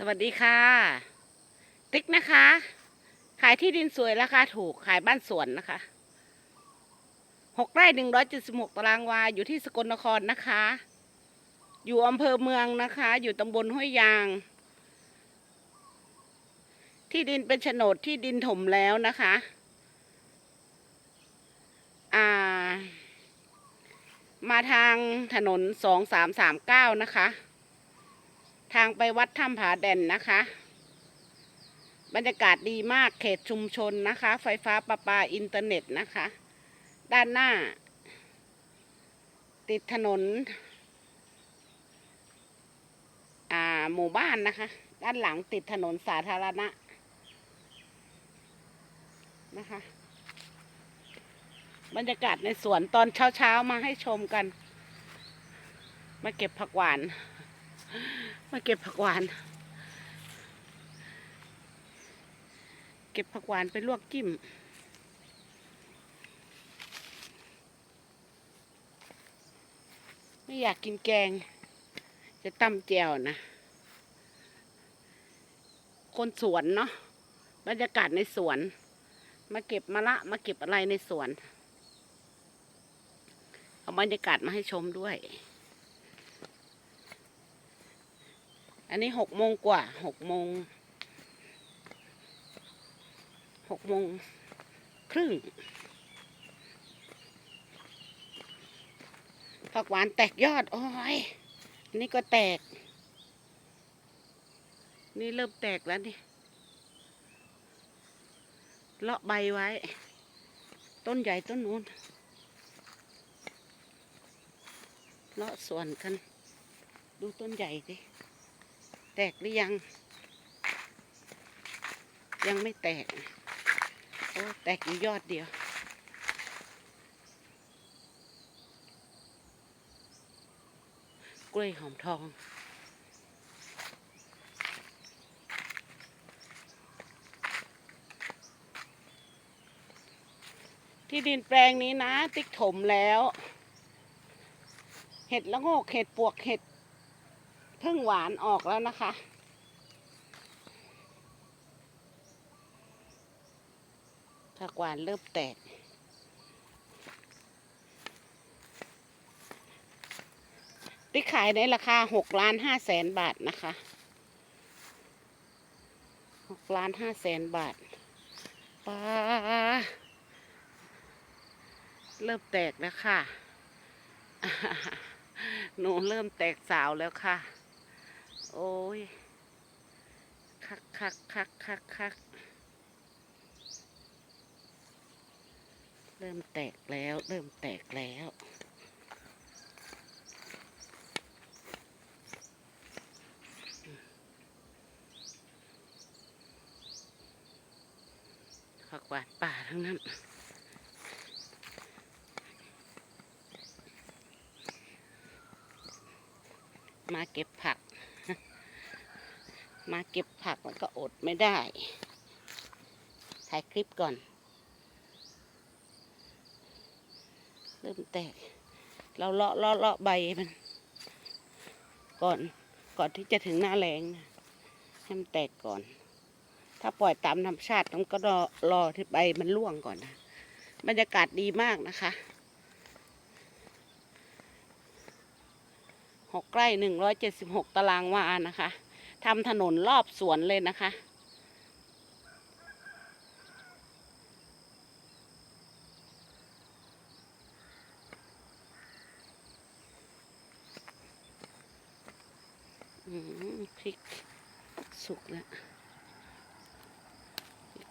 สวัสดีค่ะ ติ๊กนะคะ ขายที่ดินสวยราคาถูกขายบ้านสวนนะคะหกไร่หนึ่งร้อยเจ็ดสิบหกตารางวาอยู่ที่สกลนครนะคะ อยู่อำเภอเมืองนะคะ อยู่ตำบลห้วยยาง ที่ดินเป็นโฉนดที่ดินถมแล้วนะคะอ่ามาทางถนนสองสามสามเก้านะคะ ทางไปวัดถ้ำผาแด่นนะคะ บรรยากาศดีมากเขตชุมชนนะคะ ไฟฟ้าประปาอินเทอร์เน็ตนะคะ ด้านหน้า ติดถนน อ่าหมู่บ้านนะคะ ด้านหลังติดถนนสาธารณะนะคะ บรรยากาศในสวนตอนเช้าๆมาให้ชมกัน มาเก็บผักหวาน มาเก็บผักหวาน เก็บผักหวานไปลวกจิ้ม ไม่อยากกินแกง จะตำแจวนะ คนสวนเนาะ บรรยากาศในสวน มาเก็บมะละ มาเก็บอะไรในสวน เอาบรรยากาศมาให้ชมด้วย อั นนี้หกโมงกว่าหกโมงหกโมงครึ่งผักหวานแตกยอด โอ้ยอันนี้ก็แตก นี่เริ่มแตกแล้วนี่เลาะใบไว้ ต้นใหญ่ต้นนู้นเลาะส่วนกัน ดูต้นใหญ่ดิ แตกหรือยัง ยังไม่แตก โอ้ แตกอยู่ยอดเดียว กล้วยหอมทองที่ดินแปลงนี้นะ ติ๊กถมแล้ว เห็ดละโงก เห็ดปวก เห็ด พึ่งหวานออกแล้วนะคะ ผักหวานเริ่มแตกที่ขายในราคาหกล้านห้าแสนบาทนะคะหกล้านห้าแสนบาทป้าเริ่มแตกแล้วค่ะ หนูเริ่มแตกสาวแล้วค่ะ โอ้ย คักคักคักคักคักเริ่มแตกแล้ว เริ่มแตกแล้วผักหวานป่าทั้งนั้น มาเก็บผัก มาเก็บผักมันก็อดไม่ได้ ถ่ายคลิปก่อน เริ่มแตก เราเลาะเลาะเลาะใบมัน ก่อนก่อนที่จะถึงหน้าแรงนะให้มันแตกก่อน ถ้าปล่อยตามธรรมชาติมันก็รอรอที่ใบมันร่วงก่อนนะ บรรยากาศดีมากนะคะหกไร่หนึ่งร้อยเจ็ดสิบหกตารางวานะคะ ทำถนนรอบสวนเลยนะคะอืมพริกสุกแล้ว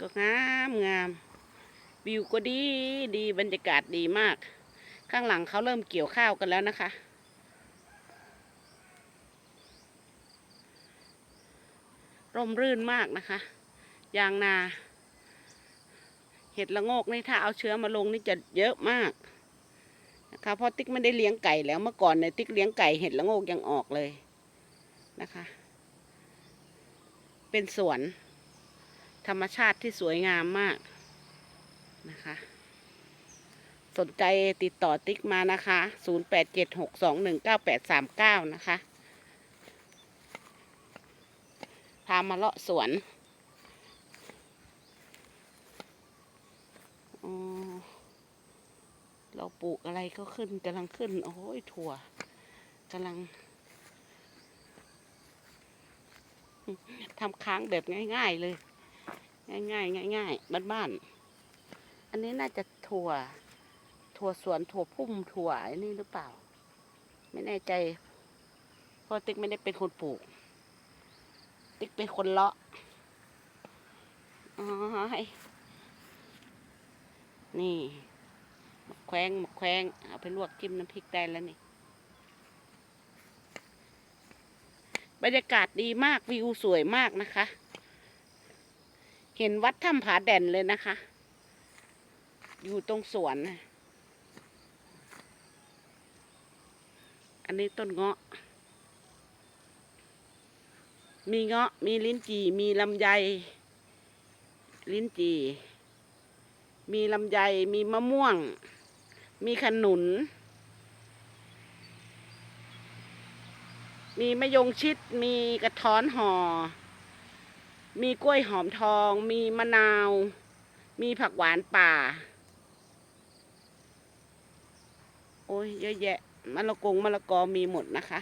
ก็งามงามวิวก็ดีดีบรรยากาศดีมาก ข้างหลังเขาเริ่มเกี่ยวข้าวกันแล้วนะคะ ร่มรื่นมากนะคะ ยางนา เห็ดละโงกนี่ถ้าเอาเชื้อมาลงนี่จะเยอะมากนะคะเพราะติ๊กไม่ได้เลี้ยงไก่แล้วเมื่อก่อนเนี่ยติ๊กเลี้ยงไก่เห็ดละโงกยังออกเลยนะคะ เป็นสวน ธรรมชาติที่สวยงามมากนะคะ สนใจติดต่อติ๊กมานะคะ 0876219839 นะคะามาเลาะสวนเราปลูกอะไรก็ขึ้นกำลังขึ้น โอ้ยถั่วกำลังทำค้างแบบง่าย ๆ เลย ง่ายๆง่ายๆบ้านๆอันนี้น่าจะถั่ว ถั่วสวนถั่วพุ่มถั่วไอ้นี่หรือเปล่า ไม่แน่ใจเพราะติ๊กไม่ได้เป็นคนปลูก ติ๊กเป็นคนเลาะนี่หมกแควงหมกแควงเอาไปลวกจิ้มน้ำพริกได้แล้วนี่ บรรยากาศดีมากวิวสวยมากนะคะ เห็นวัดถ้ำผาแด่นเลยนะคะ อยู่ตรงสวน อันนี้ต้นเงาะ มีเงาะ มีลิ้นจี่ มีลำไย ลิ้นจี่ มีลำไย มีมะม่วง มีขนุน มีมะยงชิด มีกระท้อนห่อ มีกล้วยหอมทอง มีมะนาว มีผักหวานป่า โอ้ยเยอะแยะมะละกงมะละกอมีหมดนะคะ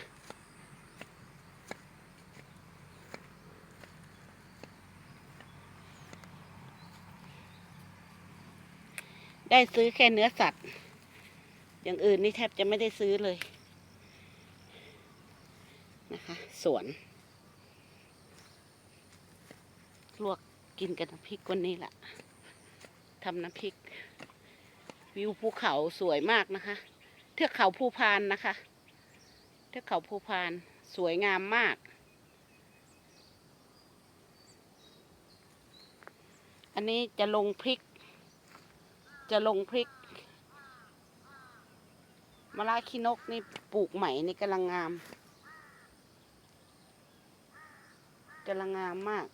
ได้ซื้อแค่เนื้อสัตว์ อย่างอื่นนี่แทบจะไม่ได้ซื้อเลย นะคะ สวน ลวกกินกับน้ำพริกวันนี้แหละทำน้ำพริก วิวภูเขาสวยมากนะคะ เทือกเขาภูพานนะคะ เทือกเขาภูพานสวยงามมาก อันนี้จะลงพริก จะลงพริกมะระขี้นกนี่ปลูกใหม่นี่กำลังงามกำลังงามมาก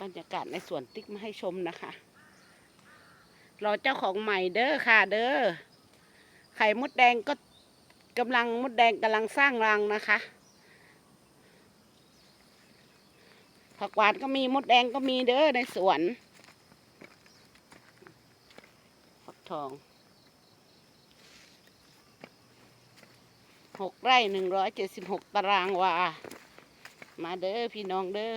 บรรยากาศในสวนติ๊กมาให้ชมนะคะ รอเจ้าของใหม่เด้อค่ะเด้อไข่มดแดงก็กำลังมดแดงกำลังสร้างรังนะคะ ผักหวานก็มีมดแดงก็มีเด้อในสวนฝักทองหกไร่หนึ่งร้อยเจ็ดสิบหกตารางวา มาเด้อพี่น้องเด้อ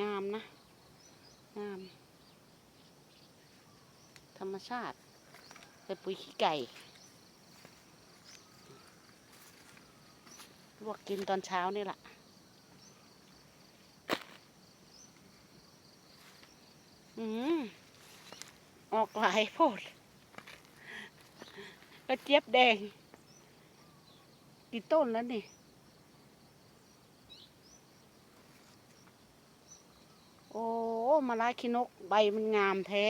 งามนะ งาม ธรรมชาติเป็นปุ๋ยขี้ไก่ ลวกกินตอนเช้านี่แหละอืมออกหลายโพดกระเจี๊ยบแดง กี่ต้นแล้วนี่ โอ้ มาลาคินก ใบมันงามแท้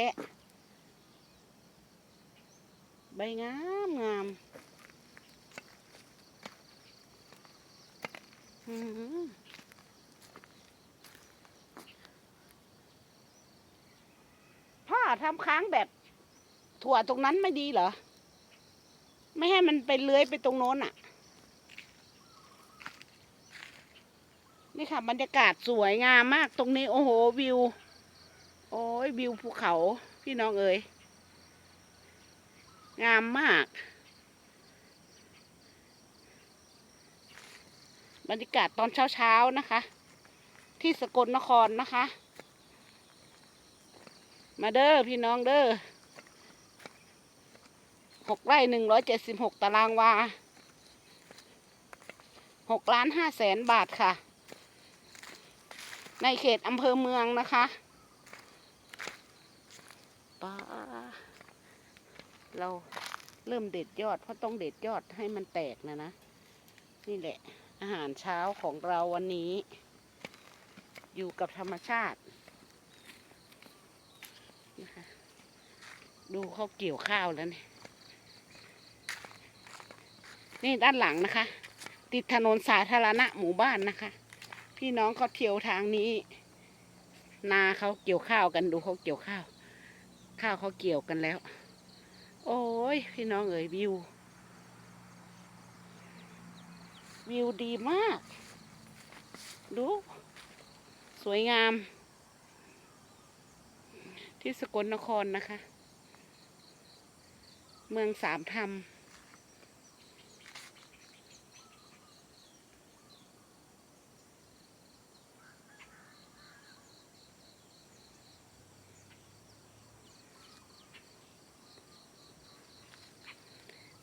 ใบงามงามอื้อหือพ่อทำค้างแบบ ถั่วตรงนั้นไม่ดีเหรอ ไม่ให้มันไปเลื้อยไปตรงโน้นอะ นี่ค่ะ บรรยากาศสวยงามมากตรงนี้ โอ้โห วิว อ้ยวิวภูเขาพี่น้องเอ๋ยงามมาก บรรยากาศตอนเช้าๆนะคะ ที่สกลนครนะคะ มาเด้อพี่น้องเด้อหกไร่หนึ่งร้อยเจ็ดสิบหกตารางวาหกล้านห้าแสนบาทค่ะ ในเขตอำเภอเมืองนะคะ ป้าเราเริ่มเด็ดยอด เพราะต้องเด็ดยอดให้มันแตกนะนะ นี่แหละ อาหารเช้าของเราวันนี้ อยู่กับธรรมชาตินะคะดูเขาเกี่ยวข้าวแล้วเนี่ยนี่ด้านหลังนะคะ ติดถนนสาธารณะหมู่บ้านนะคะ พี่น้องเขาเที่ยวทางนี้ นาเขาเกี่ยวข้าวกันดูเขาเกี่ยวข้าว ข้าวเขาเกี่ยวกันแล้ว โอ้ย พี่น้องเอ๋ยวิว วิวดีมาก ดู สวยงาม ที่สกลนครนะคะ เมืองสามธรรม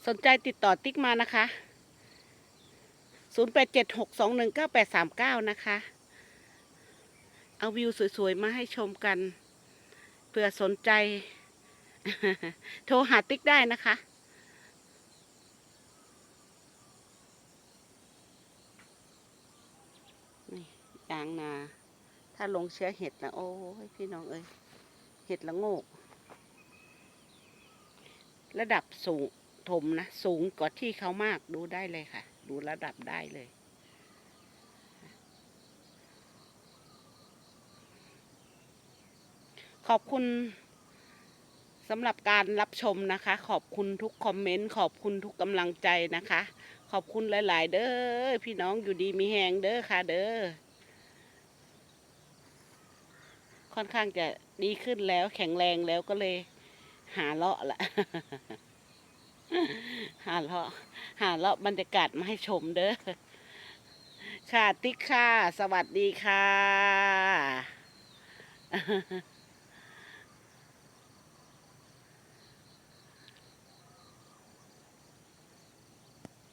สนใจติดต่อติ๊กมานะคะ 0876219839 นะคะ เอาวิวสวย ๆ มาให้ชมกัน เผื่อสนใจ โทรหาติ๊กได้นะคะนี่ยางนา ถ้าลงเชื้อเห็ดนะโอ้ยพี่น้องเอ้ย เห็ดละโงก ระดับสูง ถมนะ สูงกว่าที่เขามากดูได้เลยค่ะ ดูระดับได้เลย ขอบคุณสำหรับการรับชมนะคะ ขอบคุณทุกคอมเมนต์ ขอบคุณทุกกำลังใจนะคะ ขอบคุณหลาย ๆ เด้อพี่น้องอยู่ดีมีแหงเด้อค่ะ เด้อค่อนข้างจะดีขึ้นแล้วแข็งแรงแล้วก็เลยหาเลาะละ หาเลาะหาเลาะบรรยากาศมาให้ชมเด้อค่ะติ๊กค่ะ สวัสดีค่ะ